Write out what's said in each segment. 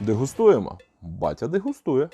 Дегустуємо. Батя дегустує.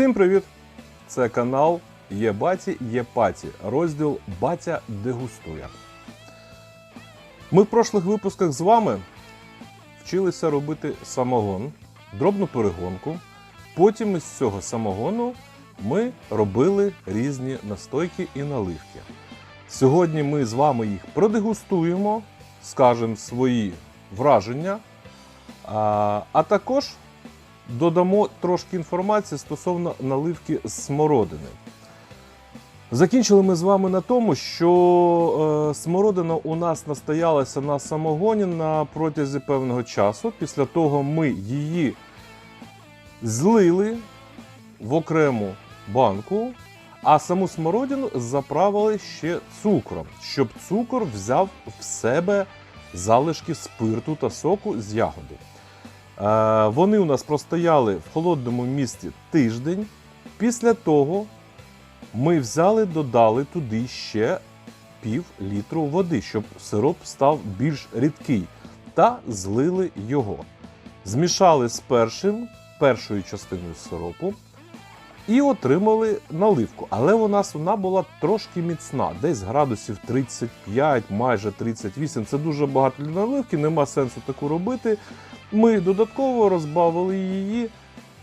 Всім привіт! Це канал Є Баті, Є Паті, розділ Батя дегустує. Ми в прошлих випусках з вами вчилися робити самогон, дробну перегонку. Потім із цього самогону ми робили різні настойки і наливки. Сьогодні ми з вами їх продегустуємо, скажемо свої враження, а, а також додамо трошки інформації стосовно наливки з смородини. Закінчили ми з вами на тому, що е, смородина у нас настоялася на самогоні на протязі певного часу. Після того ми її злили в окрему банку, а саму смородину заправили ще цукром, щоб цукор взяв в себе залишки спирту та соку з ягоди. Е, Вони у нас простояли в холодному місці тиждень. Після того ми взяли, додали туди ще пів літру води, щоб сироп став більш рідкий, та злили його. Змішали з першим, першою частиною сиропу і отримали наливку. Але у нас вона була трошки міцна, десь градусів 35, майже 38. Це дуже багато для наливки, нема сенсу таку робити. Ми додатково розбавили її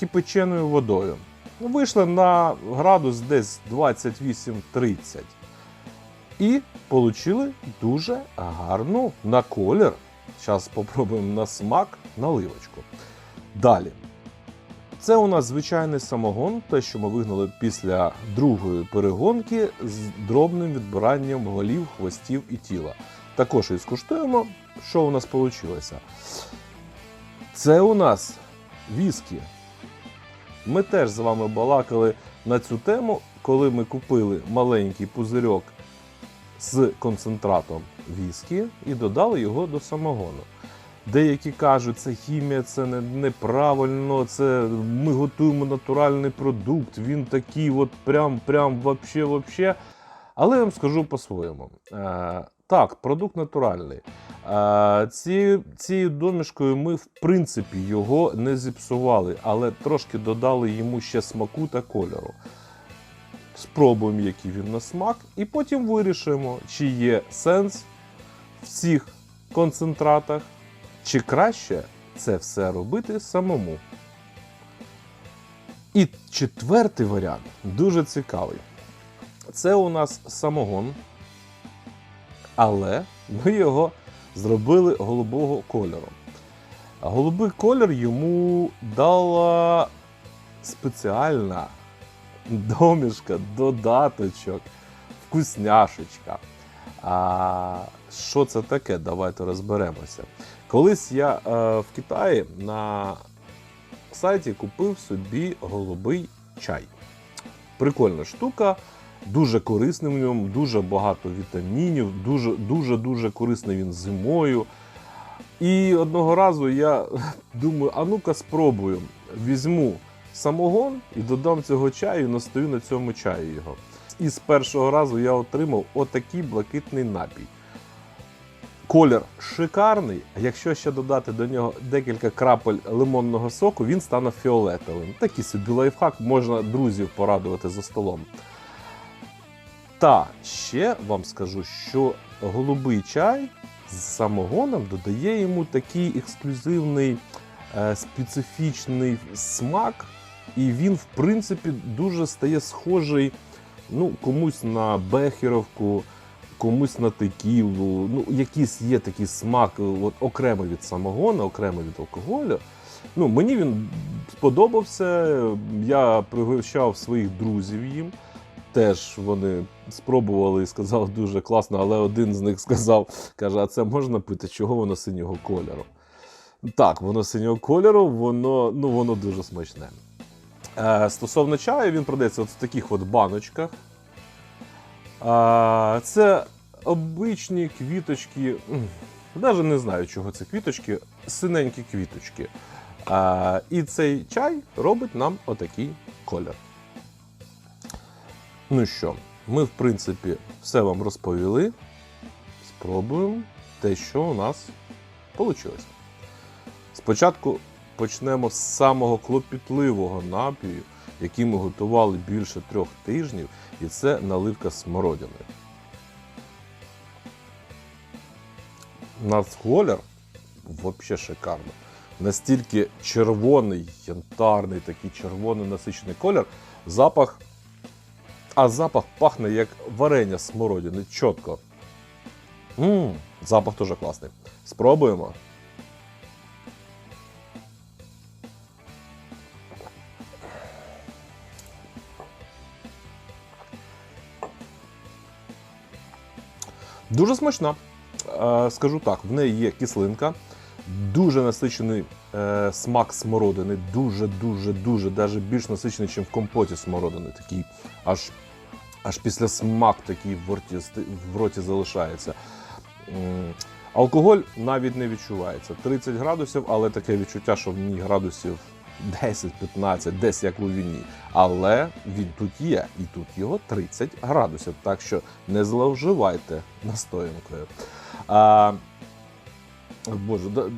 кипяченою водою. Вийшли на градус десь 28-30. І отримали дуже гарну на колір. Зараз спробуємо на смак наливочку. Далі. Це у нас звичайний самогон, те, що ми вигнали після другої перегонки з дробним відбиранням голів, хвостів і тіла. Також і скуштуємо, що у нас вийшло. Це у нас віскі. Ми теж з вами балакали на цю тему, коли ми купили маленький пузирьок з концентратом віскі і додали його до самогону. Деякі кажуть, це хімія, це не, неправильно, це ми готуємо натуральний продукт, він такий, от прям, прям, вообще, вообще. Але я вам скажу по-своєму. Так, продукт натуральний. Е, ці, цією домішкою ми, в принципі, його не зіпсували, але трошки додали йому ще смаку та кольору. Спробуємо, який він на смак, і потім вирішимо, чи є сенс в цих концентратах, чи краще це все робити самому. І четвертий варіант дуже цікавий. Це у нас самогон, але ми його зробили голубого кольору. Голубий колір йому дала спеціальна домішка, додаточок, вкусняшечка. А що це таке? Давайте розберемося. Колись я е, в Китаї на сайті купив собі голубий чай. Прикольна штука, дуже корисний в ньому, дуже багато вітамінів, дуже дуже дуже корисний він зимою. І одного разу я думаю, а ну-ка спробую. Візьму самогон і додам цього чаю, і настою на цьому чаю його. І з першого разу я отримав отакий блакитний напій. Колір шикарний. а Якщо ще додати до нього декілька крапель лимонного соку, він стане фіолетовим. Такий собі лайфхак можна друзів порадувати за столом. Та ще вам скажу, що голубий чай з самогоном додає йому такий ексклюзивний, е, специфічний смак, і він, в принципі, дуже стає схожий ну, комусь на бехеровку, комусь на текілу. Ну, якийсь є такий смак, е, от, окремо від самогону, окремо від алкоголю. Ну, мені він сподобався. Я пригощав своїх друзів їм. Теж вони спробували і сказали дуже класно, але один з них сказав: каже: а це можна пити, чого воно синього кольору? Так, воно синього кольору, воно, ну, воно дуже смачне. Е, стосовно чаю, він продається от в таких от баночках. А, це обичні квіточки. Навіть не знаю, чого це квіточки, синенькі квіточки. А, і цей чай робить нам отакий колір. Ну що, ми, в принципі, все вам розповіли. Спробуємо те, що у нас вийшло. Спочатку почнемо з самого клопітливого напію, який ми готували більше трьох тижнів, і це наливка смородини. У нас колір взагалі шикарно. Настільки червоний, янтарний, такий червоний насичений колір, запах. А запах пахне як варення смородини, чітко. Ммм, запах дуже класний. Спробуємо. Дуже смачна. Е, Скажу так, в неї є кислинка, дуже насичений е, смак смородини, дуже, дуже, дуже, навіть більш насичений, ніж в компоті смородини. Такий аж, аж після смак такий в роті, в роті залишається. Алкоголь навіть не відчувається. 30 градусів, але таке відчуття, що в ній градусів 10-15, десь як у війні. Але він тут є, і тут його 30 градусів. Так що не зловживайте настоянкою. Боже, да-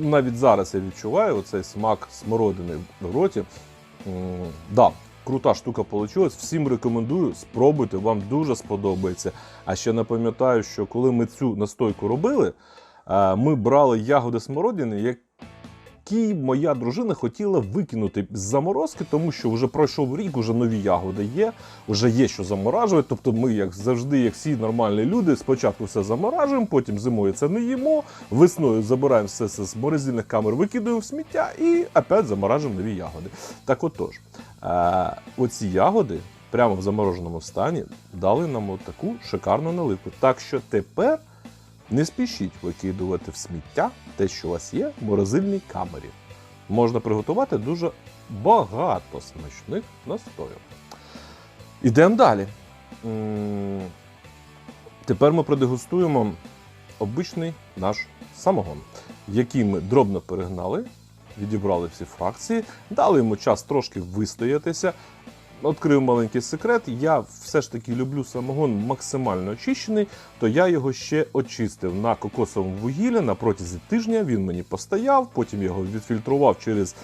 навіть зараз я відчуваю оцей смак смородини в роті. М, Да, крута штука вийшла. Всім рекомендую, спробуйте, вам дуже сподобається. А ще напам'ятаю, що коли ми цю настойку робили, е, ми брали ягоди смородини, які моя дружина хотіла викинути з заморозки, тому що вже пройшов рік, вже нові ягоди є, вже є що заморажувати. Тобто ми, як завжди, як всі нормальні люди, спочатку все заморажуємо, потім зимою це не їмо, весною забираємо все це з морозильних камер, викидаємо в сміття і опять заморажуємо нові ягоди. Так отож, е, оці ягоди прямо в замороженому стані дали нам таку шикарну наливку. Так що тепер не спішіть викидувати в сміття те, що у вас є в морозильній камері. Можна приготувати дуже багато смачних настоїв. Ідемо далі. Тепер ми продегустуємо обичний наш самогон, який ми дробно перегнали, відібрали всі фракції, дали йому час трошки вистоятися. Відкрив маленький секрет. Я все ж таки люблю самогон максимально очищений, то я його ще очистив на кокосовому вугіллі на протязі тижня. Він мені постояв, потім його відфільтрував через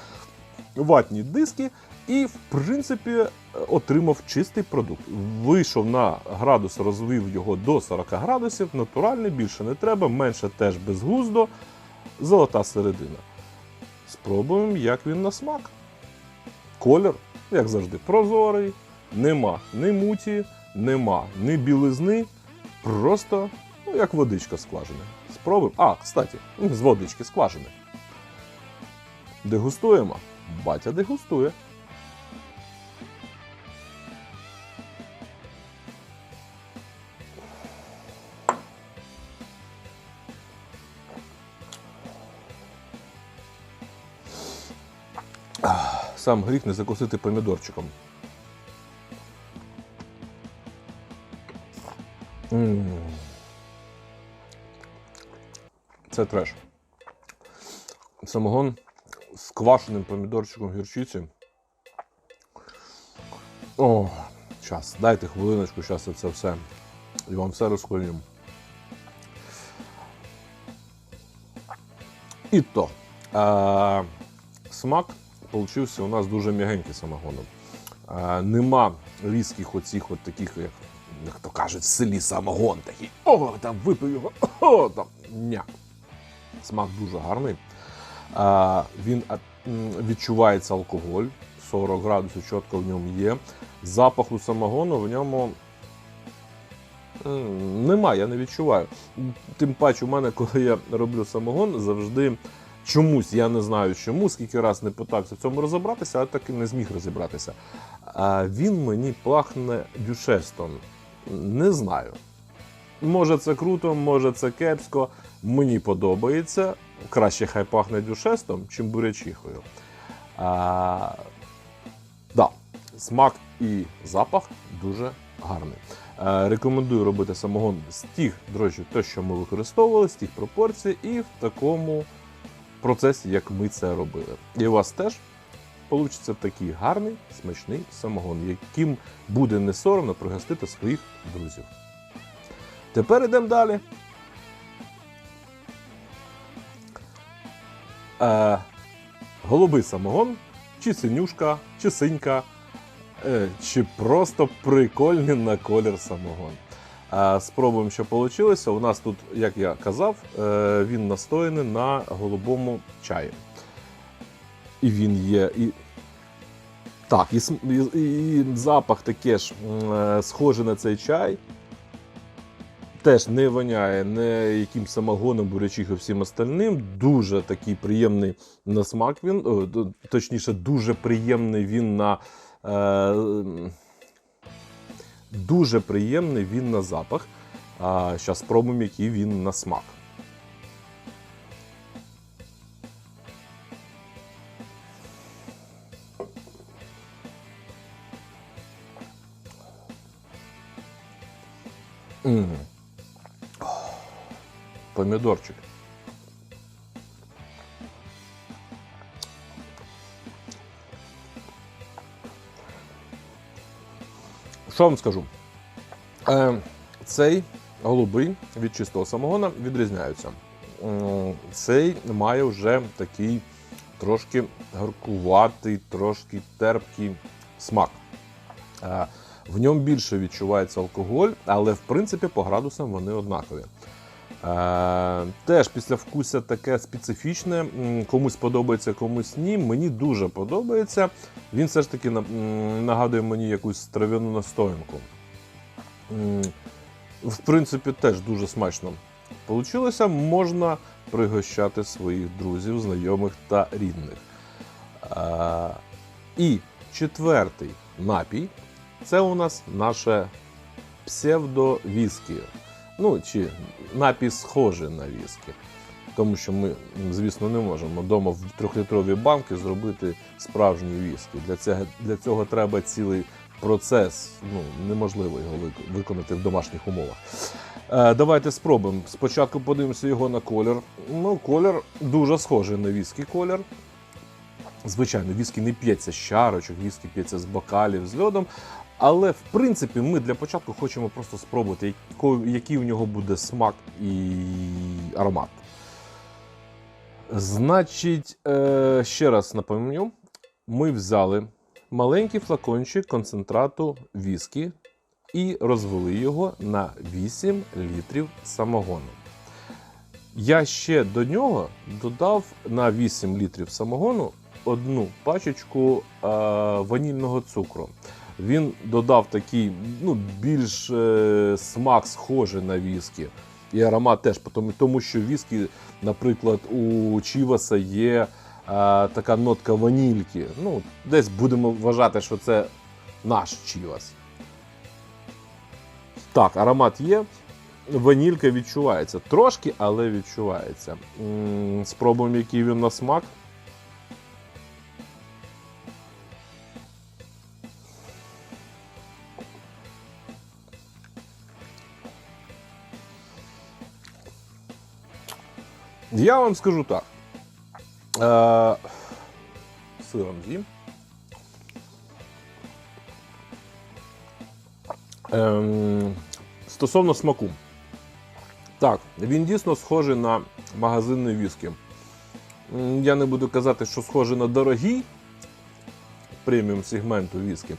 ватні диски і, в принципі, отримав чистий продукт. Вийшов на градус, розвив його до 40 градусів. Натуральний, більше не треба, менше теж безглуздо. Золота середина. Спробуємо, як він на смак. Колір, як завжди, прозорий, нема ні муті, нема ні білизни, просто ну, як водичка скважини. Спробуємо. А, кстати, з водички скважини. Дегустуємо. Батя дегустує. Сам гріх не закусити помідорчиком. Це треш. Самогон з квашеним помідорчиком гірчиці. О, час. Дайте хвилиночку, зараз я це все. І вам все розповім. І то. Е, смак получився у нас дуже м'ягенький самогоном. Е, нема різких оцих от таких, як, як то кажуть, в селі самогон такий. О, там випив його. О, там. Ня. Смак дуже гарний. Е, він відчувається алкоголь. 40 градусів чітко в ньому є. Запаху самогону в ньому нема, я не відчуваю. Тим паче, у мене, коли я роблю самогон, завжди чомусь, я не знаю чому, скільки раз не питався в цьому розібратися, а так і не зміг розібратися. А він мені пахне дюшестом. Не знаю. Може це круто, може це кепсько. Мені подобається. Краще хай пахне дюшестом, чим бурячихою. А, да, смак і запах дуже гарний. Рекомендую робити самогон з тих дрожжів, те, що ми використовували, з тих пропорцій, і в такому процесі, як ми це робили. І у вас теж вийде такий гарний, смачний самогон, яким буде не соромно пригостити своїх друзів. Тепер йдемо далі. Е, голубий самогон, чи синюшка, чи синька, е, чи просто прикольний на колір самогон. Спробуємо, що вийшло. У нас тут, як я казав, е, він настояний на голубому чаї. І він є. І... Так, і, і, і запах таке ж е, схожий на цей чай. Теж не воняє не яким самогоном, бурячих і всім остальним. Дуже такий приємний на смак він, точніше, дуже приємний він на. Е, дуже приємний він на запах. А зараз спробуємо, який він на смак. М. Помідорчик. Що вам скажу? Е, цей голубий від чистого самогона відрізняються. Цей має вже такий трошки гаркуватий, трошки терпкий смак. Е, В ньому більше відчувається алкоголь, але в принципі по градусам вони однакові. Теж після вкуся таке специфічне. Комусь подобається, комусь ні. Мені дуже подобається. Він все ж таки нагадує мені якусь трав'яну настоянку. В принципі, теж дуже смачно получилося. Можна пригощати своїх друзів, знайомих та рідних. І четвертий напій це у нас наше псевдо-віскі. Ну, чи напій схожий на віскі. Тому що ми, звісно, не можемо вдома в трьохлітровій банки зробити справжній віскі. Для цього, для цього треба цілий процес. Ну, неможливо його виконати в домашніх умовах. Е, давайте спробуємо. Спочатку подивимося його на колір. Ну, колір дуже схожий на віскі колір. Звичайно, віскі не п'ється з чарочок, віскі п'ється з бокалів, з льодом. Але в принципі ми для початку хочемо просто спробувати, який у нього буде смак і аромат. Значить, е, ще раз напомню, ми взяли маленький флакончик концентрату віскі і розвели його на 8 літрів самогону. Я ще до нього додав на 8 літрів самогону одну пачечку е, ванільного цукру. Він додав такий ну, більш е, смак схожий на віскі. І аромат теж, тому, тому що віскі, наприклад, у Чіваса є е, така нотка ванільки. Ну, десь будемо вважати, що це наш Чівас. Так, аромат є. Ванілька відчувається. Трошки, але відчувається. М, Спробуємо, який він на смак. Я вам скажу так. Е, сиром з'їм. Ем, стосовно смаку. Так, він дійсно схожий на магазинний віскі. я не буду казати, що схожий на дорогий преміум сегменту віскі.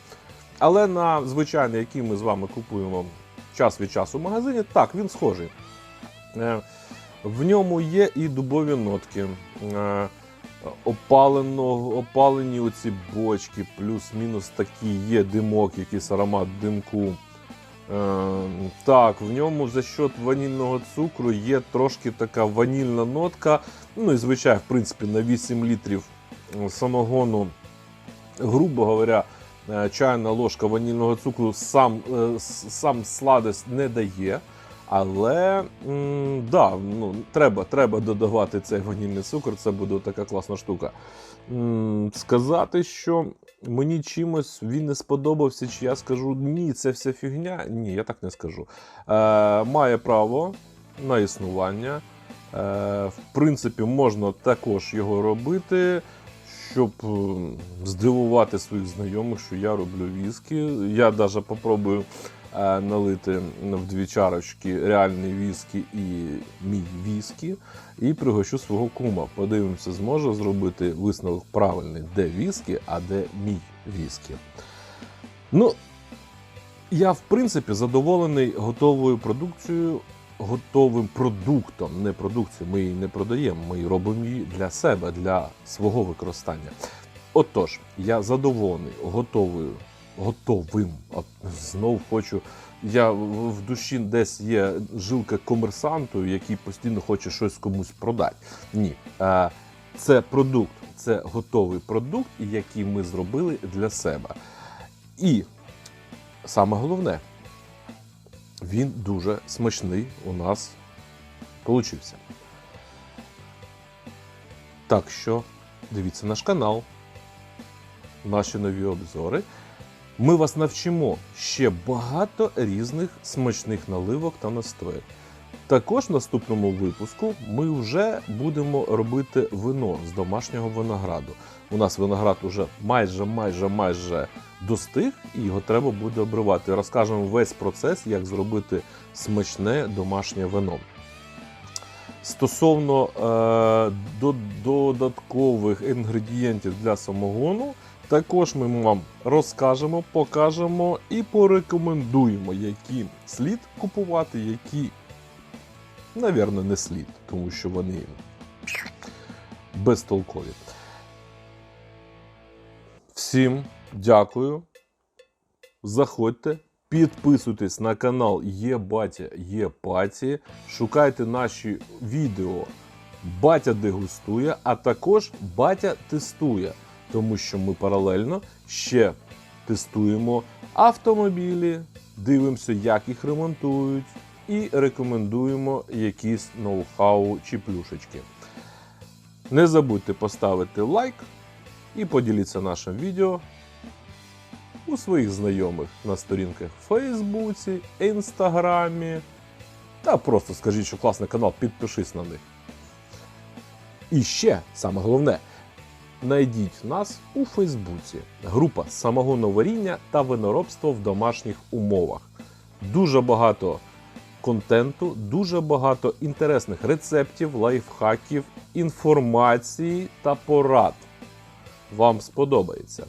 Але на звичайний, який ми з вами купуємо час від часу в магазині, так, він схожий. В ньому є і дубові нотки. Е, Опалено, опалені оці бочки, плюс-мінус такий є димок, якийсь аромат димку. Е, так, в ньому за счет ванільного цукру є трошки така ванільна нотка. Ну і звичайно, в принципі, на 8 літрів самогону, грубо говоря, е, чайна ложка ванільного цукру сам, сам сладость не дає. Але да, ну, треба, треба додавати цей ванільний цукор, це буде така класна штука. Сказати, що мені чимось він не сподобався, чи я скажу ні, це вся фігня. Ні, я так не скажу. Е, має право на існування. Е, в принципі, можна також його робити, щоб здивувати своїх знайомих, що я роблю віскі. Я навіть попробую налити в дві чарочки реальний віскі і мій віскі, і пригощу свого кума. Подивимося, зможу зробити висновок правильний, де віскі, а де мій віскі. Ну, я в принципі задоволений готовою продукцією, готовим продуктом, не продукцією. Ми її не продаємо, ми її робимо її для себе, для свого використання. Отож, я задоволений, готовою, готовим. От знов хочу. Я в душі десь є жилка комерсанту, який постійно хоче щось комусь продати. Ні. Е, Це продукт, це готовий продукт, який ми зробили для себе. І саме головне, він дуже смачний у нас получився. Так що дивіться наш канал, наші нові обзори. Ми вас навчимо ще багато різних смачних наливок та настоїв. Також в наступному випуску ми вже будемо робити вино з домашнього винограду. У нас виноград уже майже, майже, майже достиг, і його треба буде обривати. Розкажемо весь процес, як зробити смачне домашнє вино. Стосовно е, до, додаткових інгредієнтів для самогону, також ми вам розкажемо, покажемо і порекомендуємо, які слід купувати, які, навірно, не слід, тому що вони безтолкові. Всім дякую. Заходьте, підписуйтесь на канал Є Батя, Є Паті. Шукайте наші відео Батя дегустує, а також Батя тестує, тому що ми паралельно ще тестуємо автомобілі, дивимося, як їх ремонтують, і рекомендуємо якісь ноу-хау чи плюшечки. Не забудьте поставити лайк і поділіться нашим відео у своїх знайомих на сторінках в Фейсбуці, Інстаграмі. Та просто скажіть, що класний канал, підпишись на них. І ще саме головне, знайдіть нас у Фейсбуці. Група самогоноваріння та виноробство в домашніх умовах. Дуже багато контенту, дуже багато інтересних рецептів, лайфхаків, інформації та порад. Вам сподобається.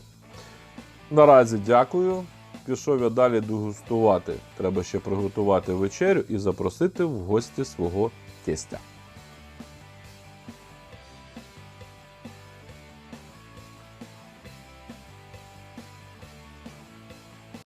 Наразі дякую. Пішов я далі дегустувати. Треба ще приготувати вечерю і запросити в гості свого тестя.